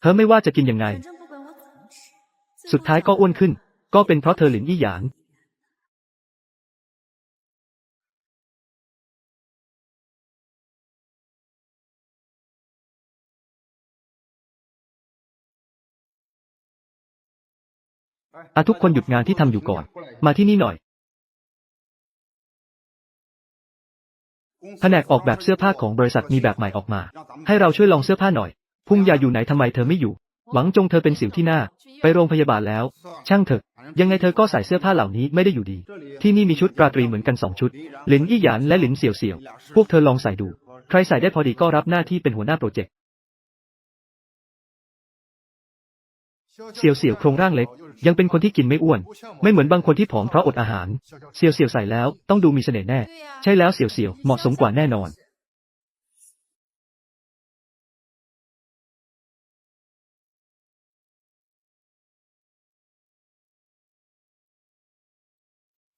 เธอไม่ว่าจะกินยังไง สุดท้ายก็อ้วนขึ้น ก็เป็นเพราะเธอหลินอี้หยาง อาทุกคนหยุดงานที่ทำอยู่ก่อน มาที่นี่หน่อย แผนกออกแบบเสื้อผ้าของบริษัทมีแบบใหม่ออกมา ให้เราช่วยลองเสื้อผ้าหน่อย พุ่งยาอยู่ไหนทำไมเธอไม่อยู่ หวังจงเธอเป็นสิวที่หน้า ไปโรงพยาบาลแล้ว ช่างเถอะ ยังไงเธอก็ใส่เสื้อผ้าเหล่านี้ไม่ได้อยู่ดี ที่นี่มีชุดราตรีเหมือนกันสองชุด หลินอี้หยานและหลินเสี่ยวเสี่ยว พวกเธอลองใส่ดู ใครใส่ได้พอดีก็รับหน้าที่เป็นหัวหน้าโปรเจกต์ เสี่ยวเสี่ยวโครงร่างเล็ก ยังเป็นคนที่กินไม่อ้วน ไม่เหมือนบางคนที่ผอมเพราะอดอาหาร เสี่ยวเสี่ยวใส่แล้วต้องดูมีเสน่ห์แน่、ใช่แล้วเสี่ยวเสี่ยวเหมาะสมกว่าแน่นอน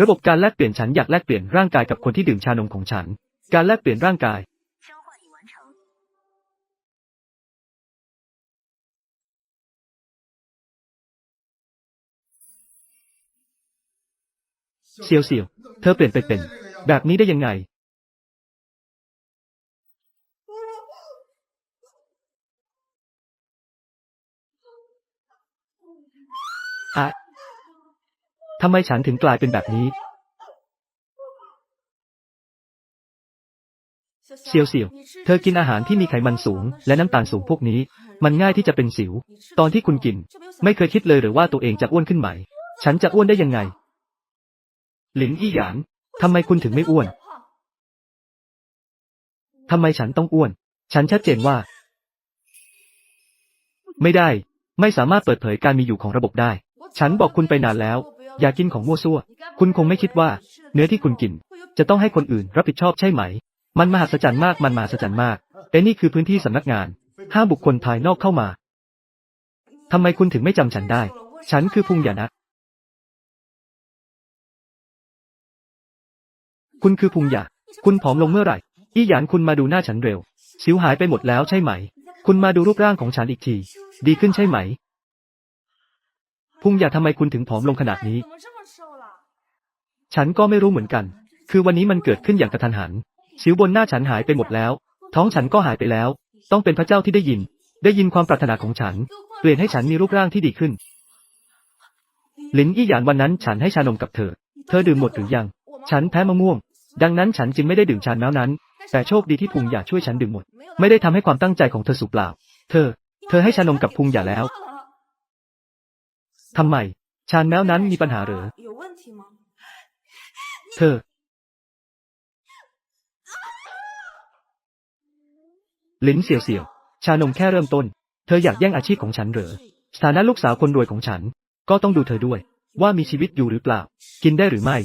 ระบบการแลกเปลี่ยนฉันอยากแลกเปลี่ยนร่างกายกับคนที่ดื่มชานมของฉัน การแลกเปลี่ยนร่างกาย เซียวเซียว เธอเปลี่ยนไปเป็น แบบนี้ได้ยังไง อะ ทำไมฉันถึงกลายเป็นแบบนี้เสียวเสียว เธอกินอาหารที่มีไขมันสูง และน้ำตาลสูงพวกนี้ มันง่ายที่จะเป็นสิว ตอนที่คุณกิน ไม่เคยคิดเลยหรือว่าตัวเองจะอ้วนขึ้นไหม ฉันจะอ้วนได้ยังไง หลินอี้หยานทำไมคุณถึงไม่อ้วนทำไมฉันต้องอ้วน ฉันชัดเจนว่า ไม่ได้ ไม่สามารถเปิดเผยการมีอยู่ของระบบได้ ฉันบอกคุณไปนานแล้ว อย่ากินของมั่วซั่ว คุณคงไม่คิดว่า เนื้อที่คุณกิน จะต้องให้คนอื่นรับผิดชอบใช่ไหม มันมหัศจรรย์มากมันมหัศจรรย์มากแต่นี่คือพื้นที่สำนักงานห้าบุคคลภายนอกเข้ามาทำไมคุณถึงไม่จำฉันได้ ฉันคือพุงหยานะคุณคือพุงหยาคุณผอมลงเมื่อไหร่ อี้หยานคุณมาดูหน้าฉันเร็ว สิวหายไปหมดแล้วใช่ไหม คุณมาดูรูปร่างของฉันอีกที ดีขึ้นใช่ไหม พุงหยาทำไมคุณถึงผอมลงขนาดนี้ ฉันก็ไม่รู้เหมือนกัน คือวันนี้มันเกิดขึ้นอย่างกระทันหัน ชิวบนหน้าฉันหายไปหมดแล้ว ท้องฉันก็หายไปแล้ว ต้องเป็นพระเจ้าที่ได้ยิน ได้ยินความปรารถนาของฉัน เปลี่ยนให้ฉันมีรูปร่างที่ดีขึ้น ลินอี้หยานวันนั้นฉันให้ชานมกับเธอ เธอดื่มหมดหรือยัง ฉันแพ้มะม่วง ดังนั้นฉันจึงไม่ได้ดื่มชาแน้วนั้น แต่โชคดีที่พุงหยาช่วยฉันดื่มหมด ไม่ได้ทำให้ความตั้งใจของเธอสูญเปล่า เธอ เธอให้ชานมกับพุงหยาแล้ว ทำไม ชานแมวนั้นมีปัญหาหรือ เธอ ลิ้นเสียวเสียวชานมแค่เริ่มต้น เธออยากแย่งอาชีพของฉันเหรอสถานะลูกสาวคนรวยของฉัน ก็ต้องดูเธอด้วย ว่ามีชีวิตอยู่หรือเปล่า กินได้หรือไม่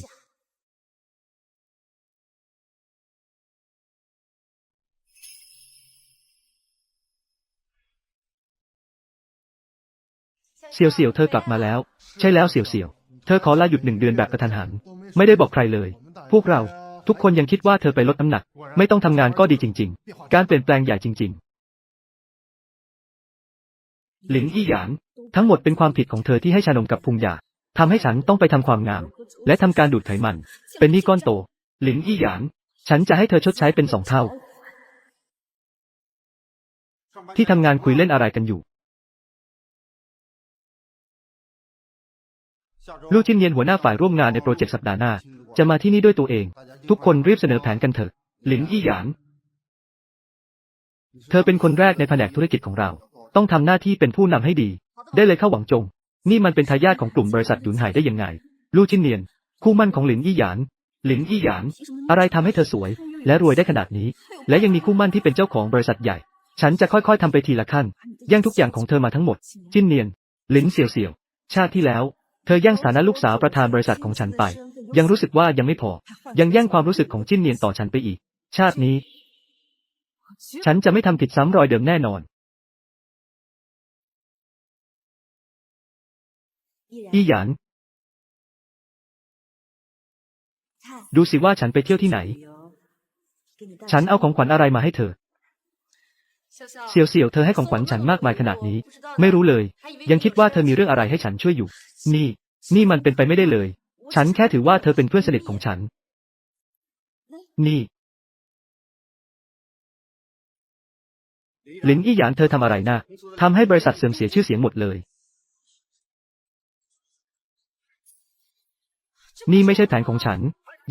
เสี่ยวเสี่ยวเธอกลับมาแล้ว ใช่แล้วเสี่ยวเสี่ยวเธอขอลาหยุดหนึ่งเดือนแบบกระทันหัน ไม่ได้บอกใครเลย พวกเราทุกคนยังคิดว่าเธอไปลดน้ำหนัก ไม่ต้องทำงานก็ดีจริง ๆ การเปลี่ยนแปลงใหญ่จริง ๆ หลินอี้หยานทั้งหมดเป็นความผิดของเธอที่ให้ชานมกับพุงหยาทำให้ฉันต้องไปทำความงาม และทำการดูดไขมัน เป็นหนี้ก้อนโต หลินอี้หยานฉันจะให้เธอชดใช้เป็นสองเท่า ที่ทำงานคุยเล่นอะไรกันอยู่ ลู่จินเยียนหัวหน้าฝ่ายร่วมงานในโปรเจกต์สัปดาห์หน้า จะมาที่นี่ด้วยตัวเอง ทุกคนรีบเสนอแผนกันเถอะ หลินอี้หยานเธอเป็นคนแรกในแผนกธุรกิจของเรา ต้องทำหน้าที่เป็นผู้นำให้ดี ได้เลยเข้าหวังจง นี่มันเป็นทายาทของกลุ่มบริษัทหยุนหายได้ยังไง ลู่จินเนียน คู่มั่นของหลินอี้หยานหลินอี้หยานอะไรทำให้เธอสวย และรวยได้ขนาดนี้ และยังมีคู่มั่นที่เป็นเจ้าของบริษัทใหญ่ ฉันจะค่อยๆทำไปทีละขั้นแย่งทุกอย่างของเธอมาทั้งหมด จินเนียน หลินเสี่ยวเสี่ยว ชาติที่แล้ว เธอแย่งสถานะลูกสาวประธานบริษัทของฉันไป ยังรู้สึกว่ายังไม่พอ ยังแย่งความรู้สึกของจิ้นเนียนต่อฉันไปอีก ชาตินี้ ฉันจะไม่ทำผิดซ้ำรอยเดิมแน่นอน อี้หยานดูสิว่าฉันไปเที่ยวที่ไหน ฉันเอาของขวัญอะไรมาให้เธอ เสี่ยวเสี่ยวเธอให้ของขวัญฉันมากมายขนาดนี้ ไม่รู้เลย ยังคิดว่าเธอมีเรื่องอะไรให้ฉันช่วยอยู่ นี่ นี่มันเป็นไปไม่ได้เลย ฉันแค่ถือว่าเธอเป็นเพื่อนสนิทของฉัน นี่หลินอี้หยานเธอทำอะไรนะทำให้บริษัทเสื่อมเสียชื่อเสียงหมดเลย นี่ไม่ใช่แผนของฉัน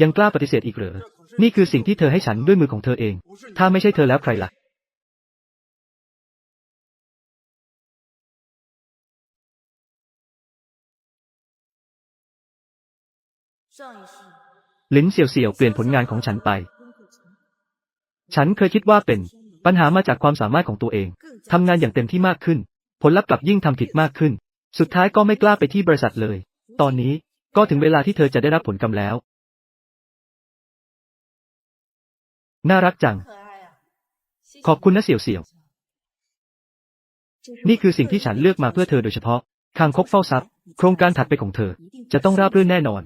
ยังกล้าปฏิเสธอีกเหรอ นี่คือสิ่งที่เธอให้ฉันด้วยมือของเธอเอง ถ้าไม่ใช่เธอแล้วใครล่ะ ลินเสี่ยวเสี่ยวเปลี่ยนผลงานของฉันไป ฉันเคยคิดว่าเป็นปัญหามาจากความสามารถของตัวเอง ทำงานอย่างเต็มที่มากขึ้น ผลลัพธ์กลับยิ่งทำผิดมากขึ้น สุดท้ายก็ไม่กล้าไปที่บริษัทเลย ตอนนี้ก็ถึงเวลาที่เธอจะได้รับผลกรรมแล้ว น่ารักจัง ขอบคุณนะเสี่ยวเสี่ยว นี่คือสิ่งที่ฉันเลือกมาเพื่อเธอโดยเฉพาะ คางคกเฝ้าทรัพย์ โครงการถัดไปของเธอ จะต้องราบรื่นแน่นอน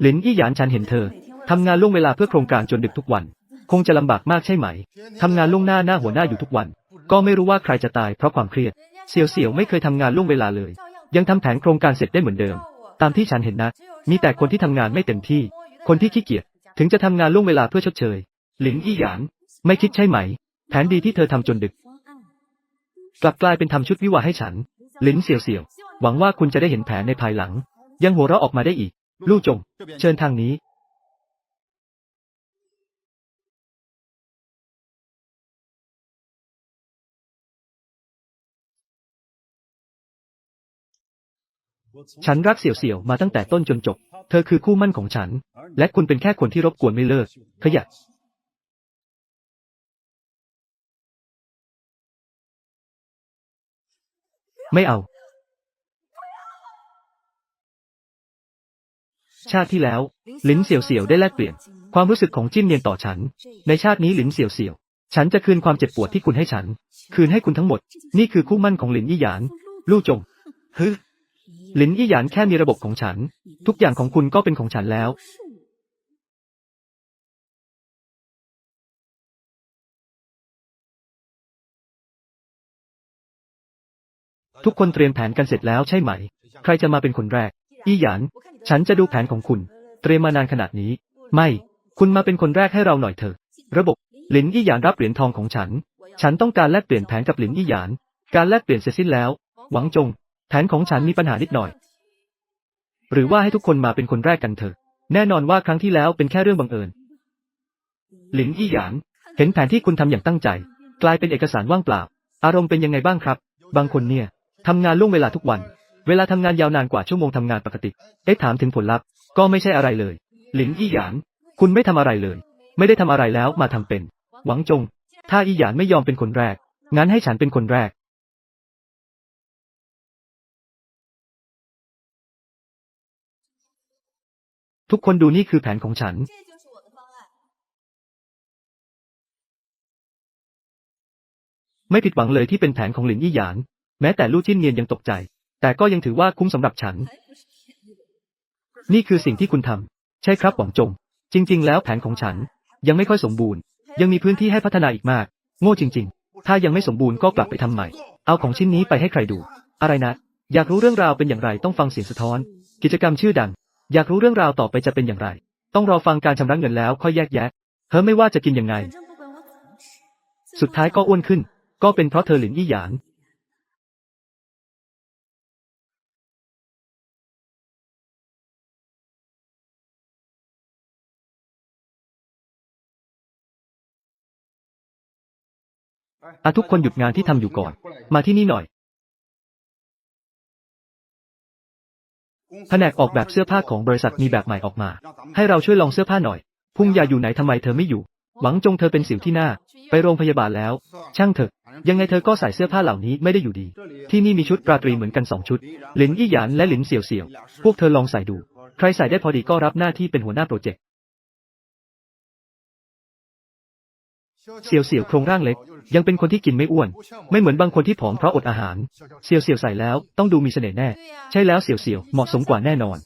หลินอี้หยานฉันเห็นเธอ ทำงานล่วงเวลาเพื่อโครงการจนดึกทุกวัน คงจะลำบากมากใช่ไหม ทำงานล่วงหน้าหน้าหัวหน้าอยู่ทุกวัน ก็ไม่รู้ว่าใครจะตายเพราะความเครียด เสี่ยวเสี่ยวไม่เคยทำงานล่วงเวลาเลย ยังทำแผนโครงการเสร็จได้เหมือนเดิม ตามที่ฉันเห็นนะ มีแต่คนที่ทำงานไม่เต็มที่ คนที่ขี้เกียจ ถึงจะทำงานล่วงเวลาเพื่อชดเชย หลินอี้หยาน ไม่คิดใช่ไหม แผนดีที่เธอทำจนดึก กลับกลายเป็นทำชุดวิวาให้ฉัน หลินเสี่ยวเสี่ยว หวังว่าคุณจะได้เห็นแผนในภายหลัง ยังหัวเราะออกมาได้อีก ลู่จง เชิญทางนี้ ฉันรักเสี่ยวเสี่ยวมาตั้งแต่ต้นจนจบ เธอคือคู่มั่นของฉัน และคุณเป็นแค่คนที่รบกวนไม่เลิก ขยะไม่เอา ชาติที่แล้วลินเสี่ยวเสี่ยวได้แลกเปลี่ยน ความรู้สึกของจิ้นเนียนต่อฉัน ในชาตินี้หลินเสี่ยวเสี่ยว ฉันจะคืนความเจ็บปวดที่คุณให้ฉัน คืนให้คุณทั้งหมด นี่คือคู่มั่นของหลินยี่หยาน ลู่จงฮึหลินยี่หยานแค่มีระบบของฉัน ทุกอย่างของคุณก็เป็นของฉันแล้วทุกคนเตรียมแผนกันเสร็จแล้วใช่ไหม ใครจะมาเป็นคนแรก อี้หยาน ฉันจะดูแผนของคุณ เตรียมมานานขนาดนี้ ไม่ คุณมาเป็นคนแรกให้เราหน่อยเถอะ ระบบ หลินอี้หยานรับเหรียญทองของฉัน ฉันต้องการแลกเปลี่ยนแผนกับหลินอี้หยาน การแลกเปลี่ยนเสร็จสิ้นแล้ว หวังจง แผนของฉันมีปัญหานิดหน่อย หรือว่าให้ทุกคนมาเป็นคนแรกกันเถอะ แน่นอนว่าครั้งที่แล้วเป็นแค่เรื่องบังเอิญ หลินอี้หยาน เห็นแผนที่คุณทำอย่างตั้งใจ กลายเป็นเอกสารว่างเปล่า อารมณ์เป็นยังไงบ้างครับ บางคนเนี่ยทำงานล่วงเวลาทุกวัน เวลาทำงานยาวนานกว่าชั่วโมงทำงานปกติ เอ๊ะถามถึงผลลัพธ์ ก็ไม่ใช่อะไรเลย หลินอี้หยาน คุณไม่ทำอะไรเลย ไม่ได้ทำอะไรแล้วมาทำเป็น หวังจง ถ้าอี้หยานไม่ยอมเป็นคนแรก งั้นให้ฉันเป็นคนแรก ทุกคนดูนี่คือแผนของฉัน ไม่ผิดหวังเลยที่เป็นแผนของหลินยี่หยาน แม้แต่ลู่จิ้นเนียนยังตกใจ แต่ก็ยังถือว่าคุ้มสำหรับฉัน นี่คือสิ่งที่คุณทำ ใช่ครับหวังจง จริง ๆ แล้วแผนของฉัน ยังไม่ค่อยสมบูรณ์ ยังมีพื้นที่ให้พัฒนาอีกมาก โง่จริง ๆ ถ้ายังไม่สมบูรณ์ก็กลับไปทำใหม่ เอาของชิ้นนี้ไปให้ใครดู อะไรนะ อยากรู้เรื่องราวเป็นอย่างไรต้องฟังเสียงสะท้อน กิจกรรมชื่อดัง อยากรู้เรื่องราวต่อไปจะเป็นอย่างไร ต้องรอฟังการชำระเงินแล้วค่อยแยกแยะ เธอไม่ว่าจะกินยังไง สุดท้ายก็อ้วนขึ้น ก็เป็นเพราะเธอหลินอี้หยาง อะทุกคนหยุดงานที่ทำอยู่ก่อน มาที่นี่หน่อย แผนกออกแบบเสื้อผ้าของบริษัทมีแบบใหม่ออกมา ให้เราช่วยลองเสื้อผ้าหน่อย พุ่งยาอยู่ไหนทำไมเธอไม่อยู่ หวังจงเธอเป็นสิวที่หน้า ไปโรงพยาบาลแล้ว ช่างเถอะ ยังไงเธอก็ใส่เสื้อผ้าเหล่านี้ไม่ได้อยู่ดี ที่นี่มีชุดราตรีเหมือนกันสองชุด หลินยี่หยานและหลินเสี่ยวเสี่ยว พวกเธอลองใส่ดู ใครใส่ได้พอดีก็รับหน้าที่เป็นหัวหน้าโปรเจกต์ เสี่ยวเสี่ยวโครงร่างเล็ก ยังเป็นคนที่กินไม่อ้วน ไม่เหมือนบางคนที่ผอมเพราะอดอาหารเสี่ยวเสี่ยวใส่แล้วต้องดูมีเสน่ห์แน่ ใช่แล้วเสี่ยวเสี่ยวเหมาะสมกว่าแน่นอน